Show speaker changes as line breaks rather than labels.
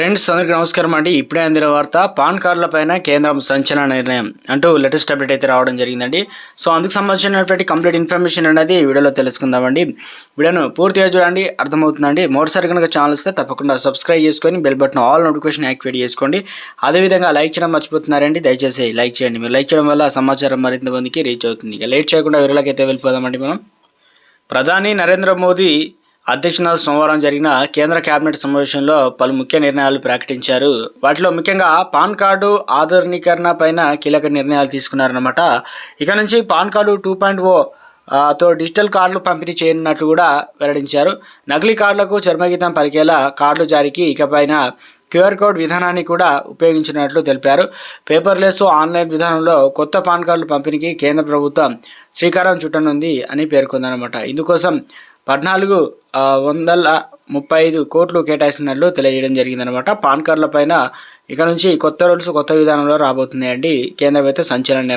Friends అందరికీ నమస్కారం అండి. ఇప్పుడే అందిన వార్త పాన్ కార్డుల పైన కేంద్రం సంచలన నిర్ణయం. అంటూ లేటెస్ట్ అప్డేట్ అయితే రావడం జరిగిందండి. సో అందుకు సంబంధించినటువంటి కంప్లీట్ ఇన్ఫర్మేషన్ అనేది వీడియోలో తెలుసుకుందామండి. వీడియోను పూర్తిగా చూడండి అర్థమవుతుందండి. మరోసారి కనుక ఛానల్ వస్తే తప్పకుండా సబ్స్క్రైబ్ చేసుకొని bell button all notification activate చేసుకోండి. అదేవిధంగా లైక్ చేయడం మర్చిపోతున్నారండి. దయచేసి లైక్ చేయండి. మీరు లైక్ చేయడం వల్ల సమాచారం మరింత మందికి రీచ్ అవుతుంది. ఇక లేట్ చేయకుండా వీడియోలోకి అయితే వెళ్ళిపోదామండి మనం. ప్రధాని నరేంద్ర మోదీ అధ్యక్షన సోమవారం జరిగిన కేంద్ర కేబినెట్ సమావేశంలో పలు ముఖ్య నిర్ణయాలు ప్రకటించారు. వాటిలో ముఖ్యంగా పాన్ కార్డు ఆధునీకరణ పైన కీలక నిర్ణయాలు తీసుకున్నారన్నమాట. ఇక నుంచి PAN card two point O తో డిజిటల్ కార్డులు పంపిణీ చేయనున్నట్లు కూడా వెల్లడించారు. నకిలీ కార్డులకు చర్మగీతం పలికేలా కార్డులు జారీకి ఇకపైన క్యూఆర్ కోడ్ విధానాన్ని కూడా ఉపయోగించినట్లు తెలిపారు. పేపర్లెస్ ఆన్లైన్ విధానంలో కొత్త పాన్ కార్డులు పంపిణీకి కేంద్ర ప్రభుత్వం శ్రీకారం చుట్టనుంది అని పేర్కొందనమాట ఇందుకోసం పద్నాలుగు ఆ, వందల ముప్పై ఐదు కోట్లు కేటాయిస్తున్నట్లు తెలియజేయడం జరిగిందనమాట పాన్ కార్డుల పైన ఇక నుంచి కొత్త రూల్స్ కొత్త విధానంలో రాబోతున్నాయండి. కేంద్రం అయితే సంచలన నిర్ణయం